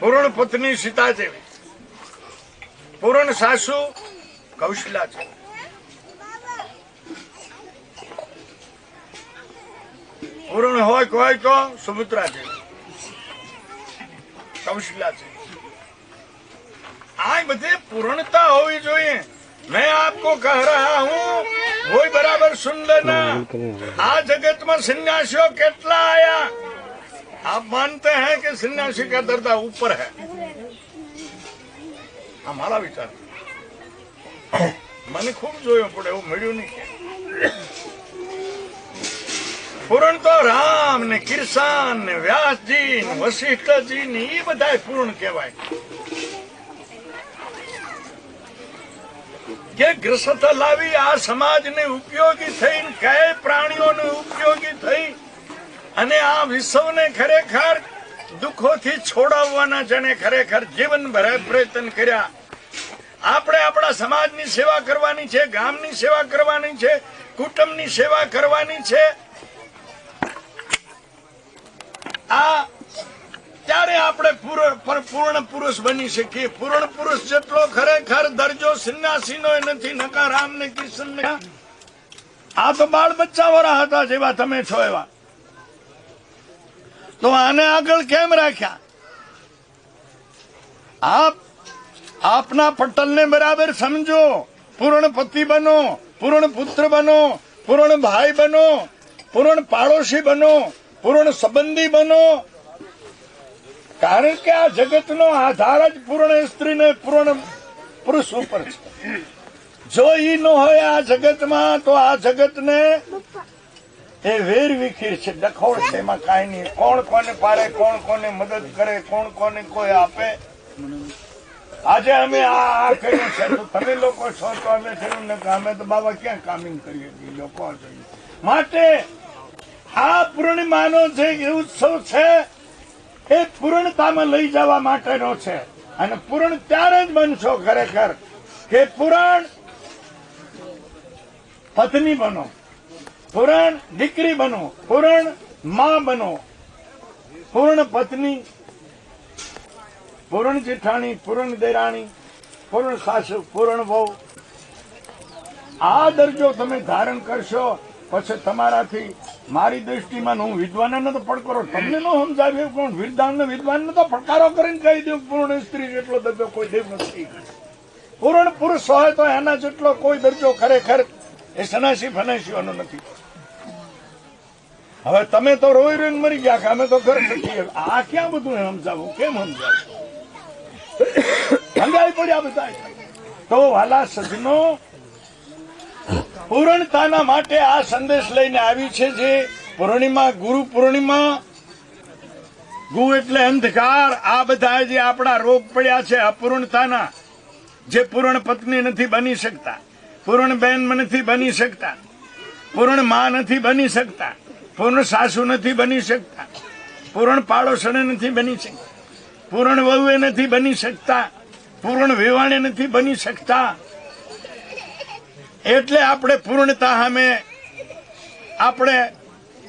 પૂર્ણ પત્ની સીતા જેવી. પૂર્ણ સાસુ કૌશલા છે. પૂર્ણ હોય કોઈ તો સુભદ્રા છે. કૌશલા છે. આ બધી પૂર્ણતા હોવી જોઈએ. મેં આપકો કહી રહ્યા હું હોય બરાબર સુંદર ના. આ જગતમાં સંન્યાસીઓ કેટલા આયા? आप मानते हैं कि सन्यासी का दर्जा ऊपर है हमारा विचार મને ખૂબ જોયું પડે એવું મળ્યું નહીં પૂરણ તો રામ ને કિરસાન ને વ્યાસજી ને વશિષ્ઠજી ને એ બધા પૂર્ણ કહેવાય કે ગ્રસત લાવી આ સમાજને ઉપયોગી થઈ કઈ પ્રાણીઓને ઉપયોગી થઈ અને આ વિશ્વને ખરેખર દુઃખોથી છોડાવવાના જેને ખરેખર જીવન ભરે પ્રયત્ન કર્યા. આપણે આપણા સમાજની સેવા કરવાની છે, ગામની સેવા કરવાની છે, કુટુંબની સેવા કરવાની છે. આ ત્યારે આપણે પૂર- પર- પૂર્ણ પુરુષ બની શકીએ. પૂર્ણ પુરુષ જેટલો ખરેખર દરજો સંન્યાસીનો નથી નકા રામ ને કિશન આ તો બાળ બચ્ચા વાળા હતા જેવા તમે છો એવા. તો આને આગળ કેમ રાખ્યા? આપ, આપના પટલને બરાબર સમજો. પૂર્ણ પતિ બનો, પૂર્ણ પુત્ર બનો, પૂર્ણ ભાઈ બનો, પૂર્ણ પાડોશી બનો, પૂર્ણ સંબંધી બનો. કારણ કે આ જગતનો આધાર જ પૂર્ણ સ્ત્રીને પૂર્ણ પુરુષ ઉપર છે. જો ઈ ન હોય આ જગતમાં, તો આ જગતને એ વેર વિખીર છે. ડખોળ છે એમાં કાંઈ નહીં. કોણ કોને પારે કોણ કોને મદદ કરે, કોણ કોને કોઈ આપે? આજે અમે આ કર્યું છે. તો તમે લોકો છો તો અમે થયું ને અમે તો બાબા ક્યાં કામિંગ કરીએ? છીએ લોકો માટે આ પૂર્ણિમાનો જે ઉત્સવ છે, એ પૂર્ણતામાં લઈ જવા માટેનો છે. અને પૂર્ણ ત્યારે જ બનશો ખરેખર કે પુરાણ પત્ની બનો. પૂરણ દીકરી બનો, પૂરણમાં બનો. પૂર્ણ પત્ની, પૂર્ણ જેઠાણી, પૂર્ણ દેરાણી, પૂર્ણ સાસુ, પૂર્ણ વહુ. આ દરજો તમે ધારણ કરશો, પછી તમારાથી મારી દ્રષ્ટિમાં હું વિદ્વાનને તો પડકારો, તમને ન સમજાવ્યું પણ વિદ્વાન વિદ્વાનને તો પડકારો કરીને કહી દઉં, પૂર્ણ સ્ત્રી જેટલો દરજો કોઈ દેવ નથી. પૂર્ણ પુરુષ હોય તો એના જેટલો કોઈ દરજો ખરેખર એ સનાસી ફનાસીઓનો નથી. હવે તમે તો રોઈ રોઈને મરી ગયા અમે તો ઘર શકીએ આ ક્યાં બધું સમજાવું? કેમ સમજાવું? સમજાવી પડ્યા બધા તો વાલા સજનો, પૂર્ણતાના માટે આ સંદેશ લઈને આવી છે જે પૂર્ણિમા, ગુરુ પૂર્ણિમા, ગુ એટલે અંધકાર. આ બધા જે આપણા રોગ પડ્યા છે અપૂર્ણતાના જે પૂર્ણ પત્ની નથી બની શકતા, પૂર્ણ બેન નથી બની શકતા, પૂર્ણમાં નથી બની શકતા પૂર્ણ સાસુ નથી બની શકતા. પૂર્ણ પાડોશણે નથી બની શકતા. પૂર્ણ વહુએ નથી બની શકતા. પૂર્ણ વિવાણે નથી બની શકતા. એટલે આપણે પૂર્ણતા સામે આપણે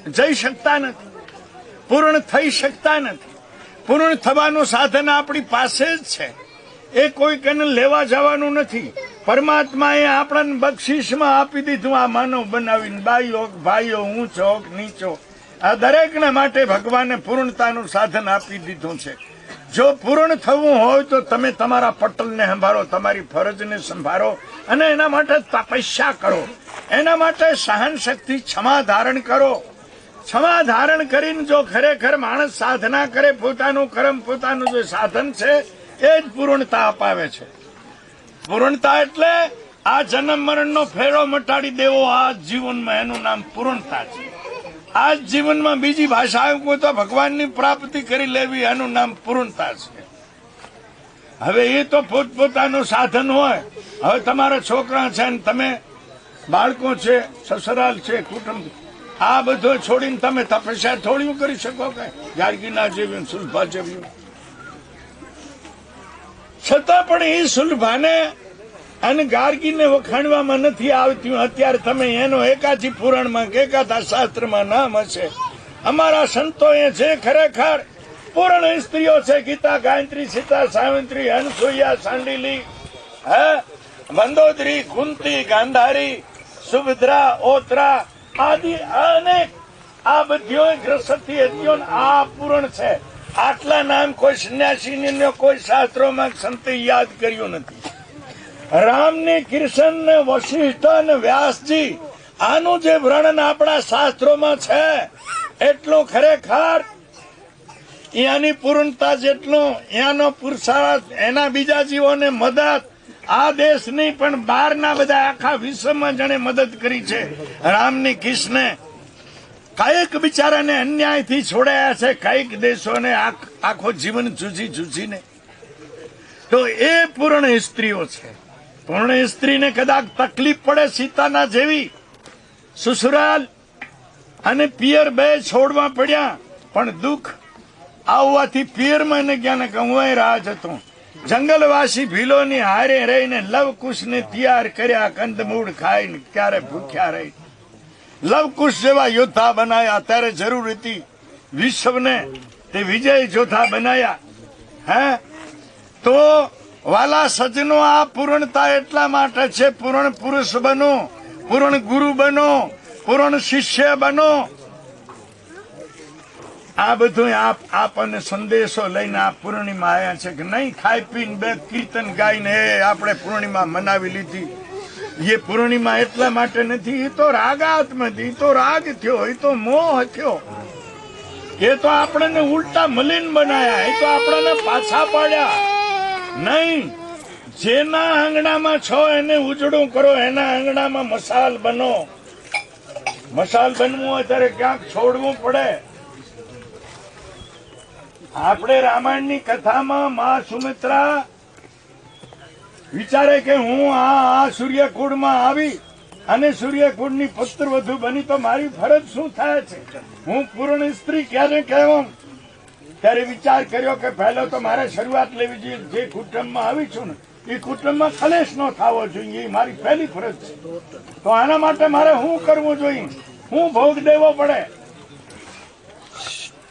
જઈ શકતા નથી. પૂર્ણ થઈ શકતા નથી. પૂર્ણ થવાનું સાધન આપણી પાસે જ છે. એ કોઈ કને લેવા જવાનું નથી. પરમાત્માએ આપણને બક્ષિસમાં આપી દીધું આ માનવ બનાવીને બાઈઓ ભાઈઓ ઊંચો નીચો આ દરેકને માટે ભગવાને પૂર્ણતાનું સાધન આપી દીધું છે. જો પૂર્ણ થવું હોય તો તમે તમારા પટલને સંભાળો, તમારી ફરજને સંભાળો અને એના માટે તપસ્યા કરો. એના માટે સહન શક્તિ ક્ષમા ધારણ કરો. ક્ષમા ધારણ કરીને જો ખરેખર માણસ સાધના કરે, પોતાનું કર્મ, પોતાનું જે સાધન છે, એ જ પૂર્ણતા અપાવે છે. પૂર્ણતા એટલે આ જન્મ મરણનો ફેરો મટાડી દેવો. આ જીવનમાં એનું નામ પૂર્ણતા છે. આ જીવનમાં બીજી ભાષા કોઈ તો ભગવાનની પ્રાપ્તિ કરી લેવી, એનું નામ પૂર્ણતા છે. હવે એ તો પોતપોતાનું સાધન હોય. હવે તમારા છોકરા છે ને તમે બાળકો છે, સસરાલ છે, કુટુંબ, આ બધો છોડીને તમે તપસ્યા થોડી કરી શકો કે? ગાર્ગીના જેવી સુલભા જેવી. છતાં પણ એ સુલભાને અને ગાર્ગીને વખાણવામાં નથી આવતું. અત્યારે તમે એનો એકાથી પુરાણમાં કે એકાદા શાસ્ત્રમાં નામ હશે. અમારા સંતોએ છે ખરેખર પૂર્ણ સ્ત્રીઓ છે. ગીતા, ગાયત્રી, સીતા, સાવિત્રી અનસુયા સાંડીલી, હે? મંદોદરી, કુંતી, ગાંધારી, સુભદ્રા, ઓત્રા આદિ અનેક આ બધીઓ ગ્રસતી હતી આ પૂરણ છે. આટલા નામ કોઈ સંન્યાસી કોઈ શાસ્ત્રોમાં સંતે યાદ કર્યું નથી. રામ ને કૃષ્ણ ને વશિષ્ઠ ને વ્યાસજી, આનું જે વર્ણન આપણા શાસ્ત્રોમાં છે, એટલું ખરેખર એની પૂર્ણતા જેટલું એનો પુરુષાર્થ એના બીજા જીવોને મદદ, આ દેશની પણ બહારના બધા આખા વિશ્વમાં જેને મદદ કરી છે. રામની કિસને કંઈક બિચારાને અન્યાયથી છોડાયા છે કંઈક દેશોને આખ- જીવન જુજી જુજીને. તો એ પૂર્ણ સ્ત્રીઓ છે. પૂર્ણ સ્ત્રીને કદાચ તકલીફ પડે સીતાના જેવી. સસુરાલ અને પિયર બે છોડવા પડ્યા, પણ દુઃખ આવવાથી પિયરમાં એને ક્યાં કે રાહ રાજ હતો જંગલવાસી ભીલોની હારે રહીને લવકુશને તૈયાર કર્યા, કંદમૂળ ખાઈને ક્યારે ભૂખ્યા રહી. લવકુશ જેવા યોદ્ધા બનાયા. ત્યારે જરૂર હતી વિશ્વને તે વિજય યોદ્ધા બનાયા. હે? તો વાલા સજનો આ પૂર્ણતા એટલા માટે છે, પૂર્ણ પુરુષ બનો, પૂર્ણ ગુરુ બનો, પૂર્ણ શિષ્ય બનો. આ બધું આપ, આપણને સંદેશો લઈને આ પૂર્ણિમા આવ્યા છે કે નહીં? ખાઈ પીને બે કીર્તન ગાઈને આપણે પૂર્ણિમા મનાવી લીધી. એ પૂર્ણિમા એટલા માટે નથી, એ તો રાગાત્મ હતી એ તો રાગ થયો, એ તો મોહ થયો. એ તો આપણને ઉલટા મલિન બનાયા, એ તો આપણને પાછા પાડ્યા. નહીં, જેના આંગણામાં છો એને ઉજળું કરો, એના આંગણામાં મસાલ બનો. મસાલ બનવું હોય ત્યારે ક્યાંક છોડવું પડે. આપણે રામાયણની કથામાં મા સુમિત્રા વિચારે કે હું આ સૂર્યકુળમાં આવી અને સૂર્યકુળની પુત્ર વધુ બની તો મારી ફરજ શું થાય છે? હું પૂર્ણ સ્ત્રી ક્યારે કહેવામ? ત્યારે વિચાર કર્યો કે પહેલો તો મારે શરૂઆત લેવી જોઈએ. જે કુટુંબમાં આવી છું ને, એ કુટુંબમાં કલેશ ન થવો જોઈએ. એ મારી પહેલી ફરજ છે. તો આના માટે મારે શું કરવું જોઈએ? હું ભોગ દેવો પડે.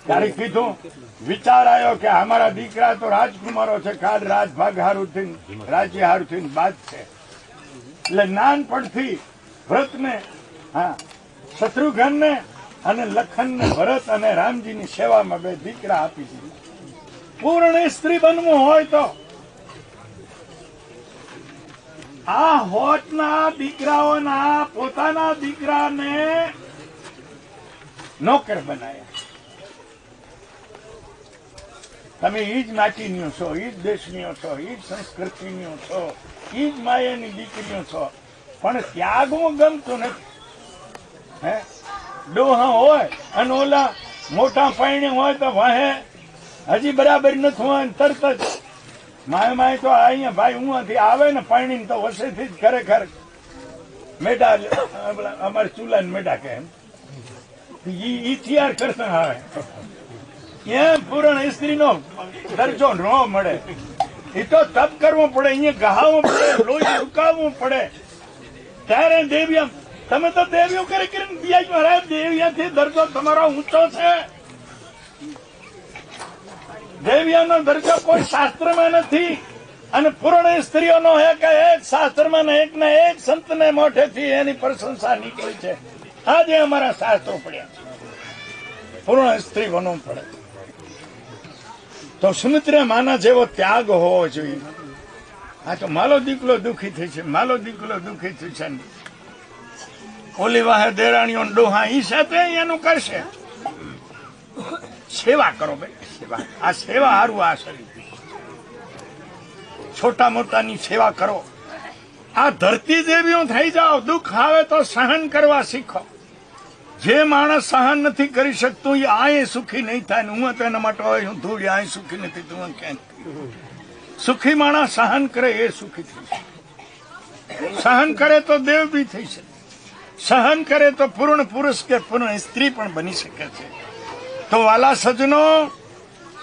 ત્યારે કીધું વિચાર કે અમારા દીકરા તો રાજકુમારો છે, કાલ રાજભાગ હારું રાજ્ય હારું બાદ છે. એટલે નાનપણથી વ્રતને, હા, શત્રુઘ્નને અને લખનને ભરત અને રામજીની સેવામાં બે દીકરા આપી દીધી. પૂર્ણ સ્ત્રી બનવું હોય તો. આ હોટના દીકરાઓના પોતાના દીકરાને નોકર બનાયા. તમે એ જ માટીનીઓ છો એ જ દેશનીઓ છો એ જ સંસ્કૃતિનીઓ છો એ જ માયાની દીકરીઓ છો. પણ ત્યાગવું ગમતું નથી. હે? ડોહા હોય અને ઓલા મોટા પાણી હોય તો વાહે. હજી બરાબર નથી હોય તરત જ. માય માય તો અહીંયા ભાઈ ઉંથી આવે ને પાણી તો વસેથી જ ખરેખર મેડા અમારે ચૂલા ને મેડા કે એમ. ઈ તૈયાર કરતા આવે એમ પૂરણ સ્ત્રીનો દરજ્જો ન મળે. એ તો તપ કરવું પડે અહીંયા ગહાવવું પડે, લોહી ઉકાવવું પડે. ત્યારે દેવ્યા તમે તો દેવીઓ કરી કરીને બિયાજ મહારાજ દેવ્યાથી દરજ્જો તમારો ઊંચો છે. દેવ્યાનો દરજ્જો કોઈ શાસ્ત્રમાં નથી. અને પૂર્ણ સ્ત્રીઓનો એક એક શાસ્ત્રમાં એક ને એક સંતને મોઢેથી એની પ્રશંસા નીકળી છે. આજે અમારા શાસ્ત્રો પડ્યા પૂર્ણ સ્ત્રી બનવું પડે તો સુમિત્રા માના જેવો ત્યાગ હોવો જોઈએ. આ તો માલો દીકલો દુખી થઈ છે, માલો દીકલો દુખી થઈ છે. ઓલી વાહે દેરાણીઓ ડોહા એ સાથે એનું કરશે. સેવા કરો ભાઈ સેવા. આ સેવા હારું આ શરીર. છોટા મોટાની સેવા કરો. આ ધરતી જેવી થઈ જાઓ દુઃખ આવે તો સહન કરવા શીખો. જે માણસ સહન નથી કરી શકતું એ આય સુખી નહીં થાય હું તો એના માટે હોય હું ધૂળ આય સુખી નથી તું ક્યાંક સુખી માણસ સહન કરે એ સુખી થઈ શકે. સહન કરે તો દેવ બી થઈ શકે. સહન કરે તો પૂર્ણ પુરુષ કે પૂર્ણ સ્ત્રી પણ બની શકે છે. તો વાલા સજનો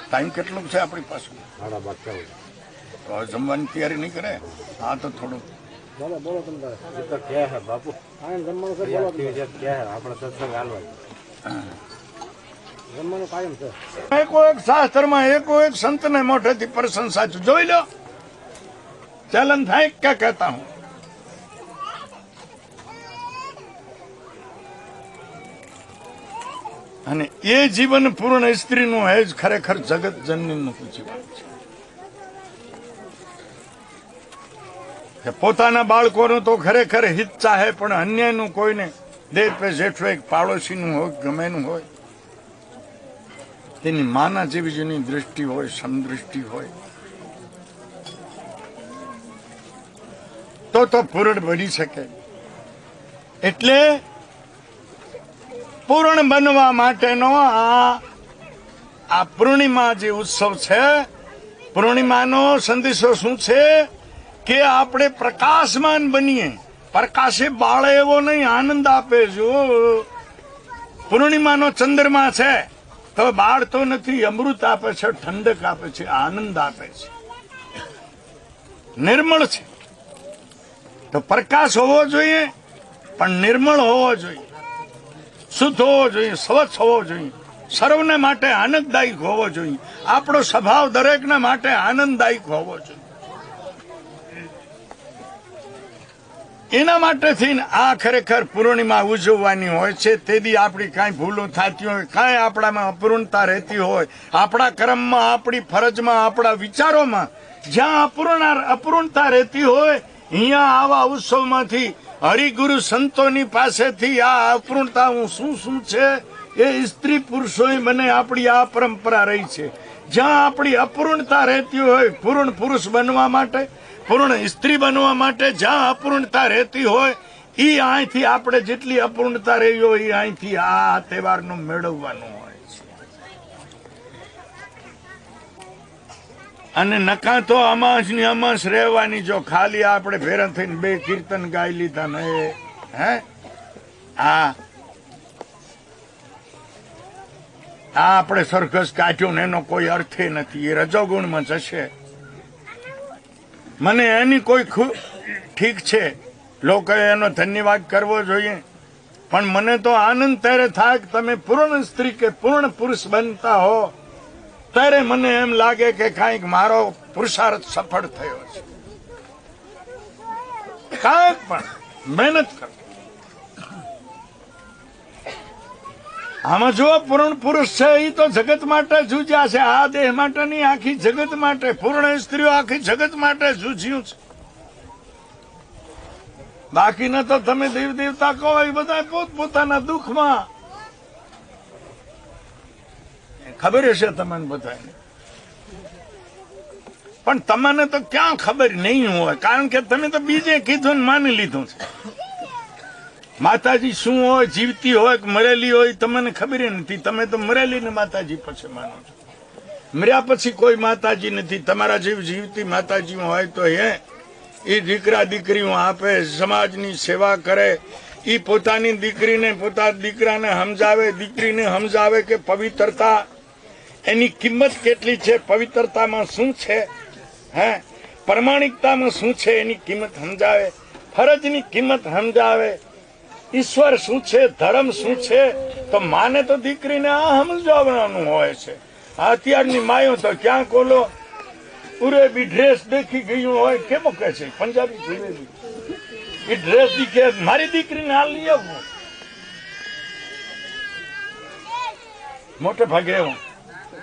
ટાઈમ કેટલો છે આપણી પાસે? તો જમવાની તૈયારી નહીં કરે? આ તો થોડું બોલો બોલો તમે તો કે હે બાપુ. આને જમવાનું છે બોલો તમે. કે હે આપણે સત્સંગ હાલવા જમવાનું કાયમ છે. એકો એક શાસ્ત્રમાં એકો એક સંતને મોઢેથી પ્રશંસા છે. જોઈ લો. ચલન થાય ક્યાં કહેતા હું? અને એ જીવન પૂર્ણ સ્ત્રીનું હે જ ખરેખર જગત જનનીનું જીવન છે. કે પોતાના બાળકોનું તો ખરેખર હિત ચાહે, પણ અન્યનું કોઈને દેર પે જેઠું એક પાડોશીનું હોય, ગમેનું હોય. તેની માના જેવી જેની દૃષ્ટિ હોય સમદૃષ્ટિ હોય. તો તો પૂરણ બની શકે. એટલે પૂર્ણ બનવા માટેનો આ આ પૂર્ણિમા જે ઉત્સવ છે, પૂર્ણિમાનો સંદેશો શું છે? કે આપણે પ્રકાશમાન બનીએ. પ્રકાશે બાળે એવો નહીં, આનંદ આપે જો. પૂર્ણિમાનો ચંદ્રમા છે, તો બાળ તો નથી, અમૃત આપે છે, ઠંડક આપે છે, આનંદ આપે છે. નિર્મળ છે. તો પ્રકાશ હોવો જોઈએ, પણ નિર્મળ હોવો જોઈએ. શુદ્ધ હોવો જોઈએ, સ્વચ્છ હોવો જોઈએ. સર્વને માટે આનંદદાયક હોવો જોઈએ. આપણો સ્વભાવ દરેકને માટે આનંદદાયક હોવો જોઈએ. એના માટે થઈને આ ખરેખર પૂર્ણિમા ઉજવવાની હોય છે. તેથી આપણી કાંઈ ભૂલો થતી હોય, કાંઈ આપણામાં અપૂર્ણતા રહેતી હોય, આપણા કર્મમાં, આપણી ફરજમાં, આપણા વિચારોમાં જ્યાં અપૂર્ણ, અપૂર્ણતા રહેતી હોય અહીંયા આવા ઉત્સવમાંથી હરિગુરુ સંતોની પાસેથી આ અપૂર્ણતા હું શું શું છે? એ સ્ત્રી પુરુષોએ મને આપણી આ પરંપરા રહી છે. જ્યાં આપણી અપૂર્ણતા રહેતી હોય, પૂર્ણ પુરુષ બનવા માટે પૂર્ણ સ્ત્રી બનવા માટે જ્યાં અપૂર્ણતા રહેતી હોય એ અહીંથી આપણે જેટલી અપૂર્ણતા રહી હોય એ અહીંથી આ તહેવારનું મેળવવાનું હોય અને નકા તો અમાસની અમાસ રહેવાની જો ખાલી આપણે ભેરા થઈને બે કીર્તન ગાઈ લીધા ને, હે? આ આ આપણે સરઘસ કાઢ્યો ને એનો કોઈ અર્થે નથી, એ રજોગુણમાં જશે મને એની કોઈ ઠીક છે. લોકોએ એનો ધન્યવાદ કરવો જોઈએ. પણ મને તો આનંદ ત્યારે થાય કે તમે પૂર્ણ સ્ત્રી કે પૂર્ણ પુરુષ બનતા હો. ત્યારે મને એમ લાગે કે કાંઈક મારો પુરુષાર્થ સફળ થયો છે. કાંઈક પણ મહેનત કરો આમાં જો પૂર્ણ પુરુષ છે એ તો જગત માટે જૂજ્યા છે. આ દેહ માટે નહીં, આખી જગત માટે. પૂર્ણ સ્ત્રીઓ આખી જગત માટે જૂજ્યું છે. બાકીના તો તમે દેવ દેવતા કહો, એ બધા પોત પોતાના દુઃખમાં. ખબર હશે તમને બધાને? પણ તમને તો ક્યાં ખબર નહીં હોય? કારણ કે તમે તો બીજે કીધું ને માની લીધું છે. માતાજી શું હોય, જીવતી હોય કે મરેલી હોય, તમને ખબર નથી. તમે તો મરેલી ને માતાજી પછી માનો છો. મર્યા પછી કોઈ માતાજી નથી. તમારા જેવી જીવતી માતાજી હોય તો એ એ દીકરા દીકરીઓ આપે, સમાજની સેવા કરે. એ પોતાની દીકરીને પોતા દીકરાને સમજાવે, દીકરીને સમજાવે કે પવિત્રતા. એની કિંમત કેટલી છે? પવિત્રતામાં શું છે? હે? પ્રમાણિકતામાં શું છે? એની કિંમત સમજાવે. ફરજની કિંમત સમજાવે. ઈશ્વર શું છે? ધર્મ શું છે? તો માને તો દીકરીને આ સમજાવવાનું હોય છે. અત્યારની માયો તો ક્યાં કોલો? પૂરે બી ડ્રેસ દેખી ગયું હોય, કેમ કહે છે? પંજાબી જીવેલી એ ડ્રેસ દીખે મારી દીકરીને હાલ લઈ આવવું મોટે ભાગે એવું.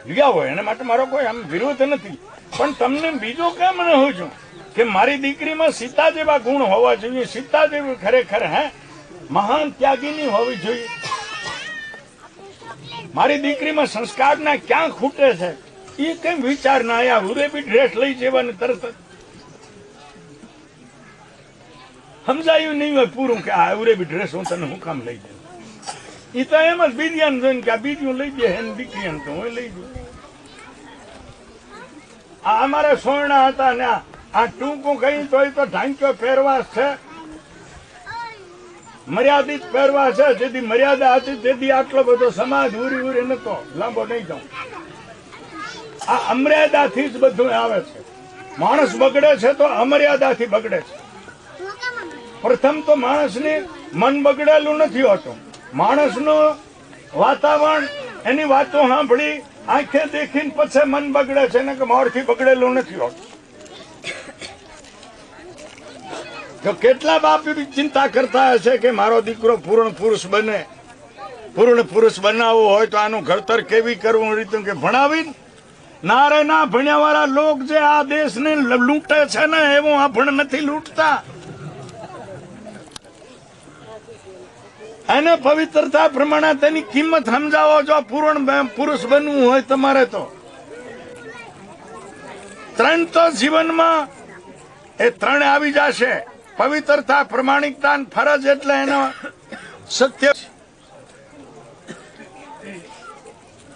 લઈ આવો, એના માટે મારો કોઈ આમ વિરોધ નથી. પણ તમને બીજો કેમ રહું છું કે મારી દીકરીમાં સીતા જેવા ગુણ હોવા જોઈએ. સીતા જેવી ખરેખર, હે? મહાન ત્યાગીની હોવી જોઈએ. મારી દીકરીમાં સંસ્કારના ક્યાં ખૂટે છે? એ કેમ વિચાર ના આવ્યા બી ડ્રેસ લઈ જવાની તરત સમજાયું નહીં હોય પૂરું કે આ ઉરે બી ડ્રેસ હું તને હું કામ લઈ જાય એ તો એમ જ બીજાને જોઈને કે આ બીજું લઈ જાય એને દીકરી તો હું લઈ જઉં આ અમારા સોયણા હતા ને આ ટૂંકું કહી તોય તો ઢાંચો પહેરવાસ છે. મર્યાદિત પહેરવા છે, જેથી મર્યાદા હતી તેથી આટલો બધો સમાજ ઉરી ઉરી નતો. લાંબો નહીં જાઉં. આ અમર્યાદાથી જ બધું આવે છે. માણસ બગડે છે તો અમર્યાદાથી બગડે છે. પ્રથમ તો માણસની મન બગડેલું નથી હોતું. માણસનું વાતાવરણ એની વાતો સાંભળી, આંખે દેખીને પછી મન બગડે છે ને કે મોરથી બગડેલું નથી હોતું જો કેટલા બાપ ચિંતા કરતા હશે કે મારો દીકરો પૂર્ણ પુરુષ બને? પૂર્ણ પુરુષ બનાવવો હોય તો આનું ઘડતર કેવી કરવું? રીતું કે ભણાવી ના ના ભણ્યા વાળા લોક જે આ દેશને લૂંટે છે ને, એવું આ ભણ નથી લૂંટતા. એને પવિત્રતા પ્રમાણે તેની કિંમત સમજાવો જો પૂર્ણ પુરુષ બનવું હોય તમારે તો. ત્રણ તો જીવનમાં એ ત્રણ આવી જશે. પવિત્રતા પ્રમાણિકતા ફરજ એટલે એનો સત્ય.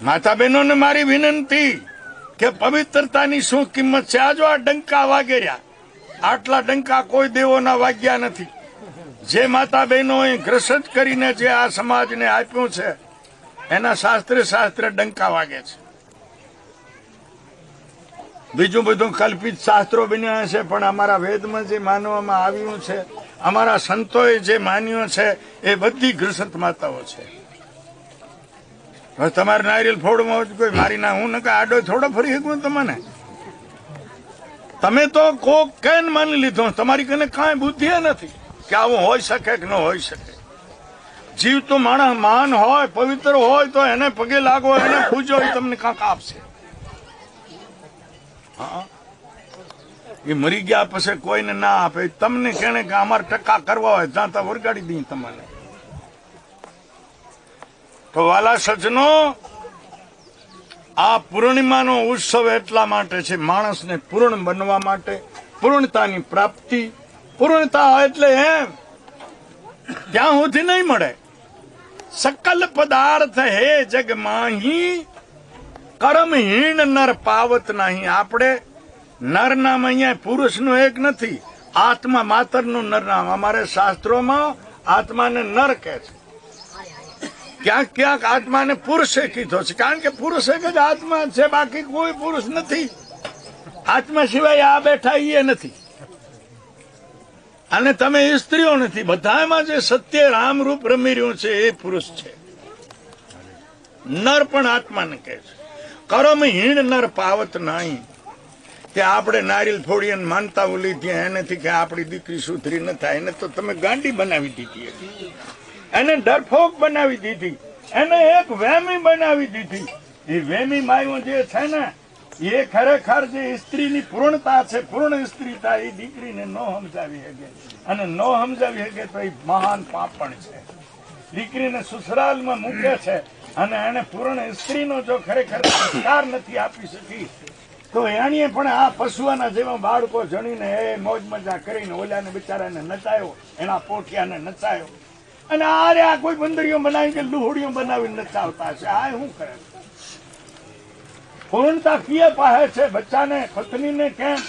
માતા બહેનોને મારી વિનંતી કે પવિત્રતાની શું કિંમત છે? આજો આ ડંકા વાગે રહ્યા. આટલા ડંકા કોઈ દેવોના વાગ્યા નથી. જે માતા બહેનોએ ગ્રસત કરીને જે આ સમાજને આપ્યું છે, એના શાસ્ત્રે શાસ્ત્રે ડંકા વાગે છે. બીજું બધું કલ્પિત શાસ્ત્રો બન્યા છે, પણ અમારા વેદમાં જે માનવામાં આવ્યું છે, અમારા સંતોએ જે માન્યું છે, એ બધી ગ્રસત માતાઓ છે. હવે તમારે નારિયેલ ફોડમાં કોઈ મારી ના હું નકા આડો થોડો ફરી શકું તમને. તમે તો કોક કેન માની લીધો, તમારી કને કાંઈ બુદ્ધિ નથી કે આવું હોઈ શકે કે ન હોઈ શકે. જીવ તો માણસ માન હોય, પવિત્ર હોય તો એને પગે લાગો, એને પૂજો તમને કાંક આપશે. એ મરી ગયા પછી કોઈને ના આપે. તમને કેણે કે અમારે ટકા કરવા હોય ત્યાં ત્યાં વરગાડી દઈ તમને. તો વાલા સજનો, આ પૂર્ણિમાનો ઉત્સવ એટલા માટે છે માણસને પૂર્ણ બનવા માટે, પૂર્ણતાની પ્રાપ્તિ. પૂર્ણતા એટલે એમ, ત્યાં સુધી નહીં મળે. સકલ પદાર્થ હે જગ માહી કર્મહીન નર પાવત નહીં. આપણે નર નામ અહીંયા પુરુષનું એક નથી. આત્મા માતરનું નર નામ અમારે શાસ્ત્રોમાં આત્માને નર કહે છે. ક્યાંક ક્યાંક આત્માને પુરુષે કીધો છે. કારણ કે પુરુષ એક જ આત્મા છે. બાકી કોઈ પુરુષ નથી. આત્મા સિવાય આ બેઠા એ નથી. અને તમે સ્ત્રીઓ નથી. બધામાં જે સત્ય રામરૂપ રમી રહ્યું છે, એ પુરુષ છે. નર પણ આત્માને કહે છે. કરમ હીણ નર પાવત નહીં. કે આપણે નારિયેલ ફોડી અને માનતા ઓલી ત્યાં એનેથી કે આપણી દીકરી સુધરી ન થાય. એને તો તમે ગાંડી બનાવી દીધી હતી. એને ડરફોક બનાવી દીધી. એને એક વેમી બનાવી દીધી. એ વેમી માયો જે છે ને, એ ખરેખર જે સ્ત્રીની પૂર્ણતા છે, પૂર્ણ સ્ત્રીતા, એ દીકરીને ન સમજાવી શકે. અને ન સમજાવી શકે તો એ મહાન પાપ છે. દીકરીને સસુરાલમાં મૂકે છે. અને એને પૂર્ણ સ્ત્રીનો જો ખરેખર સંસ્કાર નથી આપી શકી, તો એણીએ પણ આ પશુઓના જેવા બાળકો જણીને એ મોજ મજા કરીને ઓલાને બિચારાને નચાયો, એના પોઠિયાને નચાયો. અને આ રે આ કોઈ બંદરીઓ બનાવી કે લુહડીઓ બનાવીને નચાવતા છે આ શું કરે? પૂર્ણતા કીએ પાસે છે બચ્ચાને, પત્નીને કેમ?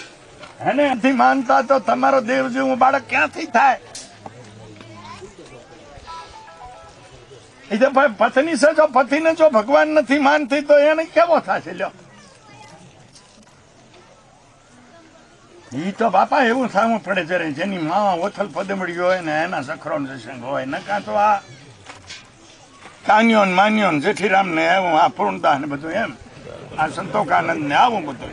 એને નથી માનતા તો તમારો દેવ જેવું બાળક ક્યાંથી થાય? એ તો ભાઈ પત્ની છે જો પતિને જો ભગવાન નથી માનતી, તો એને કેવો થશે? લ્યો. ઈ તો બાપા એવું થવું પડે જયારે જેની માં ઓથલ પદમડી હોય ને એના સખરો હોય. કાં તો આ કાન્યો માન્યોન માન્યો જેઠીરામ ને એવું આ પૂર્ણતા ને બધું એમ. આ સંતોકાનંદ ને આવું બધું.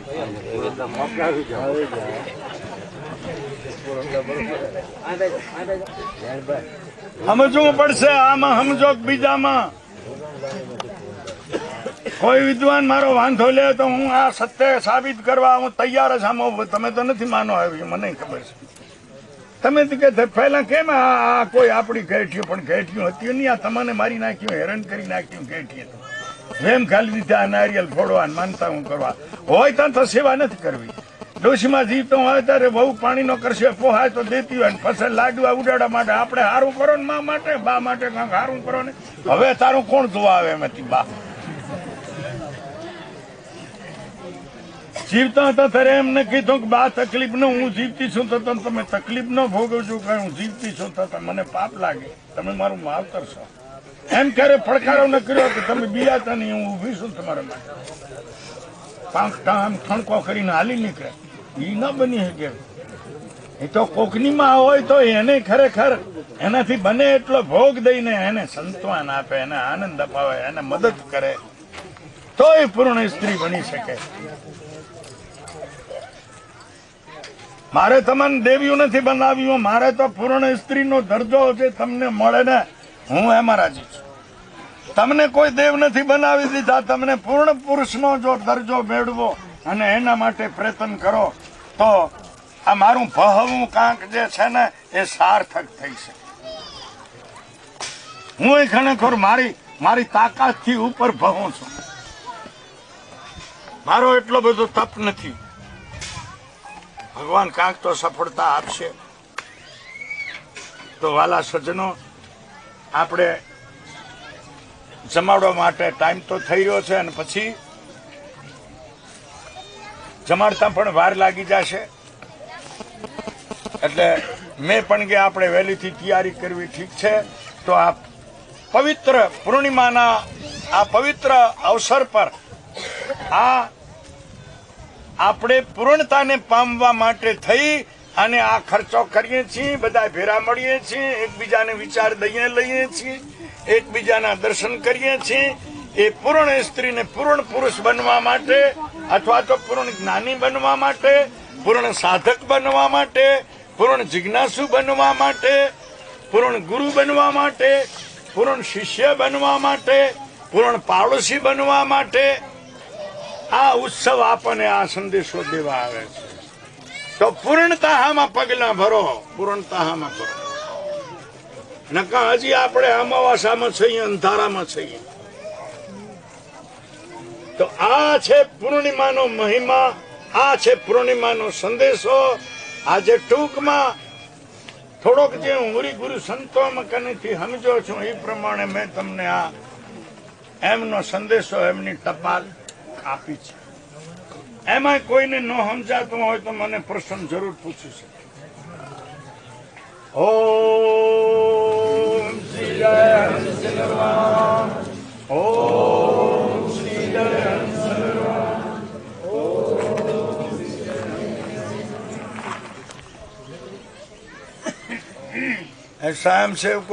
સમજવું પડશે, આમાં સમજો બીજામાં. કોઈ વિદ્વાન મારો વાંધો લે તો હું આ સત્ય સાબિત કરવા હું તૈયાર જ આમ તમે તો નથી માનો આવ્યું મને ખબર છે. તમે કે પહેલા કેમ આ કોઈ આપણી ઘેઠિયું પણ ઘેઠિયું હતી નહીં. આ તમને મારી નાખ્યું, હેરાન કરી નાખ્યું ઘેઠીએ તો. જેમ ખાલી દીધા, નારિયેલ ફોડવા માનતા હું કરવા. હોય તો સેવા નથી કરવી. ડોશીમાં જીવતો હોય ત્યારે બહુ પાણીનો કરશે, પોહાય તો દેતી હોય પછી લાડવા ઉડાડવા માટે આપણે હારું કરો ને મા માટે, બા માટે કાંક હારું કરો ને. હવે તારું કોણ જોવા આવે એમાંથી, બા? જીવતા હતા ત્યારે એમને કીધું કે, બા, તકલીફ ન, હું જીવતી છું તો તમે તકલીફ ન ભોગવજો કે હું જીવતી છું તો મને પાપ લાગે. તમે મારું માવતર છો. એમ ક્યારે પડકારો ન કર્યો કે, તમે બિયાતા નહીં, હું ઊભી છું તમારા માટે. પાંચ ટામ ઠણકો કરીને હાલી નીકળે ઈ ન બની શકે. એ તો કોકનીમાં હોય તો એને ખરેખર એનાથી બને એટલો ભોગ દઈને એને સંતવાન આપે, એને આનંદ અપાવે, એને મદદ કરે. તો એ પૂર્ણ સ્ત્રી બની શકે. મારે તમને દેવ્યું નથી બનાવ્યું, મારે તો પૂર્ણ સ્ત્રીનો દરજ્જો જે તમને મળે ને, હું એમાં રાજી છું. તમને કોઈ દેવ નથી બનાવી દીધા, તમને પૂર્ણ પુરુષનો જો દરજ્જો મેળવો અને એના માટે પ્રયત્ન કરો, તો આ મારું ભહવું કાંક જે છે ને, એ સાર્થક થઈ શકે. હું એ ખરેખર મારી મારી તાકાતથી ઉપર ભહું છું. મારો એટલો બધો તપ નથી. ભગવાન કાંક તો સફળતા આપશે. તો વાલા સજ્જનો, આપણે જમાડવા માટે ટાઈમ તો થઈ રહ્યો છે અને પછી જમાડતા પણ વાર લાગી જશે. એટલે મેં પણ કે આપણે વહેલીથી તૈયારી કરવી ઠીક છે. તો આ પવિત્ર પૂર્ણિમાના, આ પવિત્ર અવસર પર આ આપણે પૂર્ણતાને પામવા માટે થઈ અને આ ખર્ચો કરીએ છીએ, બધા ભેરા મળીએ છીએ, એકબીજાને વિચાર દઈએ લઈએ છીએ, એકબીજાના દર્શન કરીએ છીએ એ પૂર્ણ સ્ત્રીને પૂર્ણ પુરુષ બનવા માટે, અથવા તો પૂર્ણ જ્ઞાની બનવા માટે, પૂર્ણ સાધક બનવા માટે, પૂર્ણ જિજ્ઞાસુ બનવા માટે, પૂર્ણ ગુરુ બનવા માટે, પૂર્ણ શિષ્ય બનવા માટે, પૂર્ણ પાડોશી બનવા માટે. આ ઉત્સવ આપણને આ સંદેશો દેવા આવે છે. તો પૂર્ણતાહામાં પગલા ભરો પૂર્ણતાહામાં ભરો. નકા હજી આપણે અમાવાસામાં છીએ, અંધારામાં છીએ. તો આ છે પૂર્ણિમાનો મહિમા, આ છે પૂર્ણિમાનો સંદેશો. આજે ટૂંકમાં થોડોક જે હુરી ગુરુ સંતોમાં કનેથી સમજો છું, એ પ્રમાણે મેં તમને આ એમનો સંદેશો, એમની ટપાલ આપી છે. એમાં કોઈને ન સમજાતું હોય તો મને પ્રશ્ન જરૂર પૂછી શકે. ઓમ શ્રી જય શ્રી. ઓમ As time said,